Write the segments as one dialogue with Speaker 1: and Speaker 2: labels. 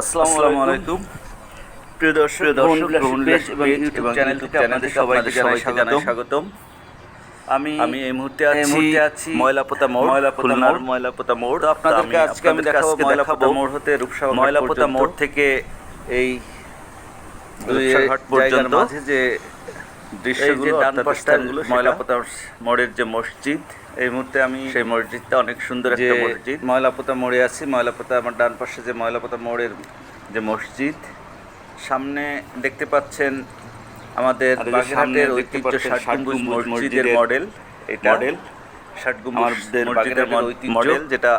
Speaker 1: আসসালামু আলাইকুম। প্রিয় দর্শক
Speaker 2: দর্শক,
Speaker 1: ভ্রমণ
Speaker 2: ভ্রমণ
Speaker 1: পেজ
Speaker 2: বিলাস
Speaker 1: এবং ইউটিউব চ্যানেল
Speaker 2: ইউটিউব
Speaker 1: সবাইকে জানাই স্বাগতম। আমি
Speaker 2: আমি এই মুহূর্তে আছি
Speaker 1: আছি
Speaker 2: ময়লাপোতা মোড়
Speaker 1: ময়লাপোতা মোড়।
Speaker 2: ময়লাপোতা মোড়।
Speaker 1: তো আপনাদেরকে আজকে আমি দেখাবো ময়লাপোতা মোড় হতে রূপসা
Speaker 2: ময়লাপোতা মোড় থেকে এই রূপসাঘাট পর্যন্ত।
Speaker 1: যে
Speaker 2: দৃশ্যগুলো
Speaker 1: এই যে ডান
Speaker 2: অর্থাৎ
Speaker 1: পাশটার
Speaker 2: স্থানগুলো
Speaker 1: সেটা-
Speaker 2: ময়লাপোতা মোড়ের যে মসজিদ
Speaker 1: এই মুহূর্তে আমি
Speaker 2: সেই মসজিদটা অনেক সুন্দর একটা মসজিদ।
Speaker 1: ময়লাপোতা মোড়ে আছি ময়লাপোতা আমার ডান পাশে যে ময়লাপোতা মোড়ের যে মসজিদ সামনে দেখতে পাচ্ছেন আমাদের বাগেরহাটের ঐতিহ্য মসজিদের মডেল। এটা
Speaker 2: মডেল।
Speaker 1: মসজিদের
Speaker 2: মডেল
Speaker 1: যেটা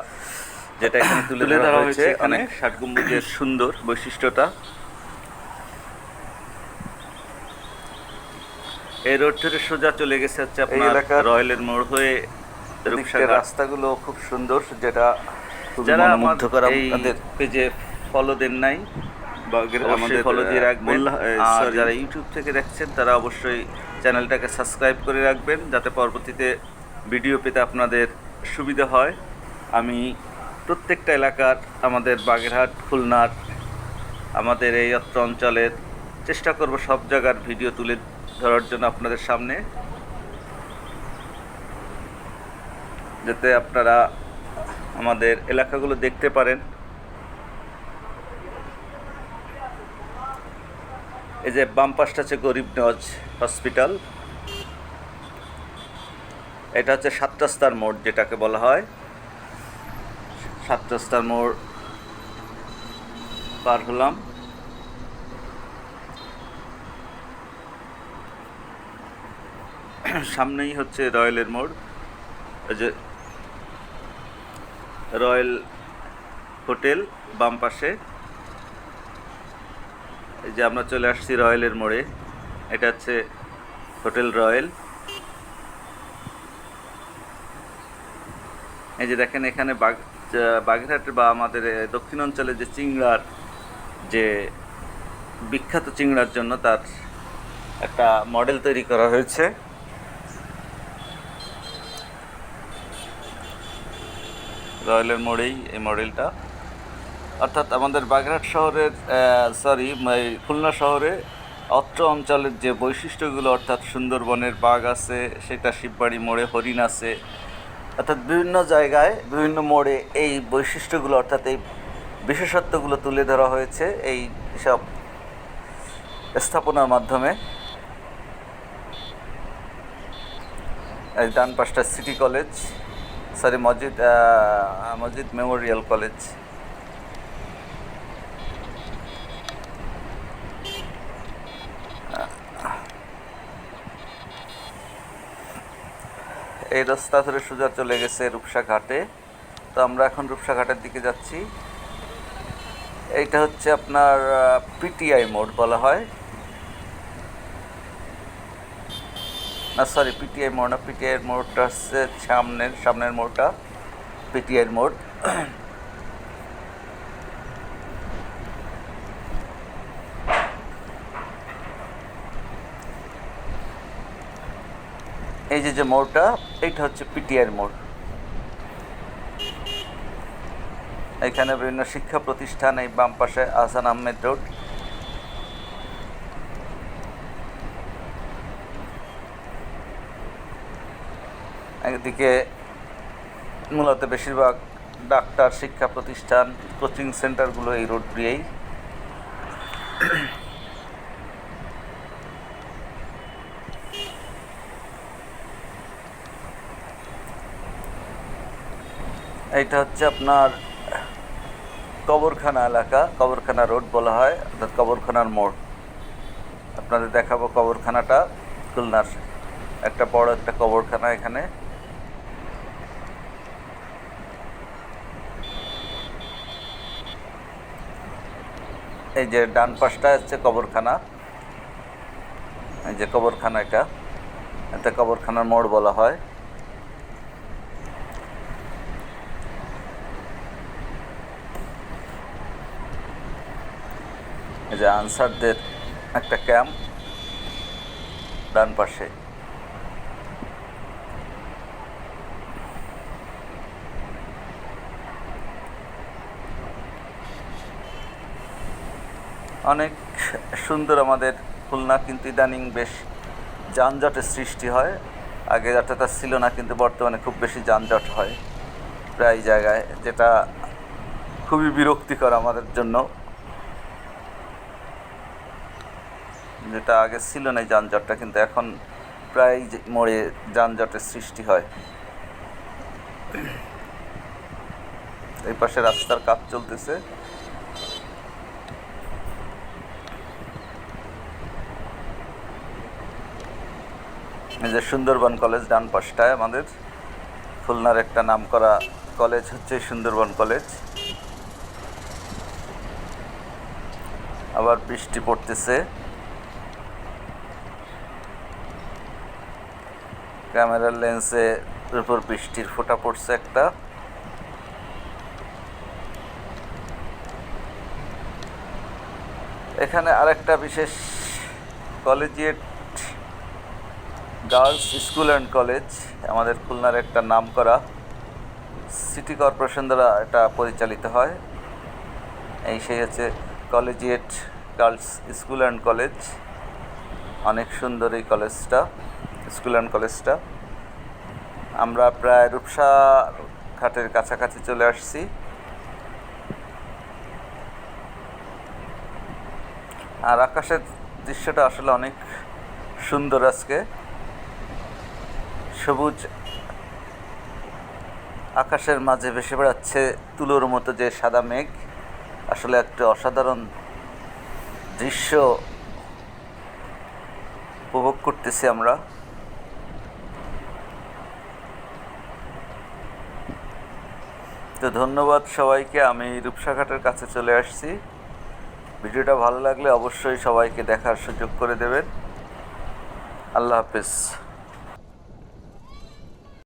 Speaker 1: যেটা এখানে তুলে ধরা হয়েছে অনেক ষাটগম্বুজের সুন্দর বৈশিষ্ট্যটা। এই রোড ধরে সোজা চলে গেছে হচ্ছে আপনার রয়্যালের মোড় হয়ে
Speaker 2: রাস্তাগুলো খুব সুন্দর যেটা
Speaker 1: যারা আমার এই পেজে ফলো দেন নাই আমাদের ফলো দিয়ে রাখবেন। আর যারা ইউটিউব থেকে দেখছেন তারা অবশ্যই চ্যানেলটাকে সাবস্ক্রাইব করে রাখবেন যাতে পরবর্তীতে ভিডিও পেতে আপনাদের সুবিধা হয়। আমি প্রত্যেকটা এলাকার আমাদের বাগেরহাট খুলনার আমাদের এই অত্র অঞ্চলের চেষ্টা করব সব জায়গার ভিডিও তুলে ধরার জন্য আপনাদের সামনে। যাতে আপনারা আমাদের এলাকাগুলো দেখতে পারেন। এই যে বাম পাশটা হচ্ছে গরিব নজ হসপিটাল। এটা হচ্ছে সাত রাস্তার মোড় যেটাকে বলা হয়। সাত রাস্তার মোড় পার হলাম। সামনেই হচ্ছে রয়্যালের মোড়। যে রয়্যাল হোটেল বাম পাশে। এই যে আমরা চলে আসছি রয়্যালের মোড়ে। এটা হচ্ছে হোটেল রয়্যাল। এই যে দেখেন এখানে বাগ বা আমাদের দক্ষিণ অঞ্চলে যে চিংড়ার যে বিখ্যাত চিংড়ার জন্য তার একটা মডেল তৈরি করা হয়েছে। রয়্যালের মোড়েই, এই মডেলটা। অর্থাৎ আমাদের বাগেরহাট শহরের সরি খুলনা শহরে অত্র অঞ্চলের যে বৈশিষ্ট্যগুলো, অর্থাৎ সুন্দরবনের বাঘ আছে, সেটা শিববাড়ি মোড়ে, হরিণ আছে, অর্থাৎ বিভিন্ন জায়গায়, বিভিন্ন মোড়ে এই বৈশিষ্ট্যগুলো, অর্থাৎ এই বিশেষত্বগুলো তুলে ধরা হয়েছে এই সব স্থাপনার মাধ্যমে। ডান পাশটা সিটি কলেজ সরি মসজিদ মসজিদ মেমোরিয়াল কলেজ এই রাস্তা ধরে সোজা চলে গেছে রূপসা ঘাটে। তো আমরা এখন রূপসা ঘাটের দিকে যাচ্ছি। এইটা হচ্ছে আপনার পিটিআই মোড় বলা হয়। না সরি পিটিআই মোড় না পিটিআই মোড়টা হচ্ছে সামনের সামনের মোড়টা পিটিআই মোড়। এই যে যে মোড়টা, এইটা হচ্ছে পিটিআর মোড়। এখানে বিভিন্ন শিক্ষা প্রতিষ্ঠান এই বাম পাশে আহসান আহমেদ রোড। একদিকে মূলত বেশিরভাগ ডাক্তার শিক্ষা প্রতিষ্ঠান, কোচিং সেন্টারগুলো এই রোড দিয়েই। এইটা হচ্ছে আপনার কবরখানা এলাকা, কবরখানা রোড বলা হয়, অর্থাৎ কবরখানার মোড়। আপনাদের দেখাবো কবরখানাটা, খুলনার। একটা বড় একটা কবরখানা এখানে। এই যে ডান পাশটা হচ্ছে কবরখানা। এই যে কবরখানা এটা। এটা কবরখানার মোড় বলা হয়। এই যে আনসারদের একটা ক্যাম্প ডান পাশে। অনেক সুন্দর আমাদের খুলনা, কিন্তু ইদানিং বেশ যানজটের সৃষ্টি হয়। আগে এতটা ছিল না, কিন্তু বর্তমানে খুব বেশি যানজট হয় প্রায় জায়গায়, যেটা খুবই বিরক্তিকর আমাদের জন্য। যেটা আগে ছিল না যানজটটা, কিন্তু এখন প্রায় মোড়ে যানজটের সৃষ্টি হয়। এই পাশে রাস্তার কাজ চলতেছে। যে সুন্দরবন কলেজ ডান পাশটায় আমাদের, খুলনার একটা নাম করা কলেজ হচ্ছে সুন্দরবন কলেজ। আবার বৃষ্টি পড়তেছে। ক্যামেরার লেন্সে উপর বৃষ্টির ফোটা পড়ছে একটা। এখানে আরেকটা বিশেষ collegiate girls school and college, আমাদের খুলনার একটা নাম করা সিটি কর্পোরেশন দ্বারা এটা পরিচালিত হয়। এই সেই হচ্ছে collegiate girls school and college. অনেক সুন্দর এই কলেজটা, স্কুল অ্যান্ড কলেজটা। আমরা প্রায় রূপসা ঘাটের কাছাকাছি চলে আসছি। আর আকাশের দৃশ্যটা আসলে অনেক সুন্দর আজকে। সবুজ আকাশের মাঝে ভেসে বেড়াচ্ছে তুলোর মতো যে সাদা মেঘ। আসলে একটা অসাধারণ দৃশ্য উপভোগ করতেছি আমরা। তো ধন্যবাদ সবাইকে, আমি রূপসাঘাটের কাছে চলে আসছি। ভিডিওটা ভালো লাগলে অবশ্যই সবাইকে দেখার সুযোগ করে দেবেন। আল্লাহ হাফেজ।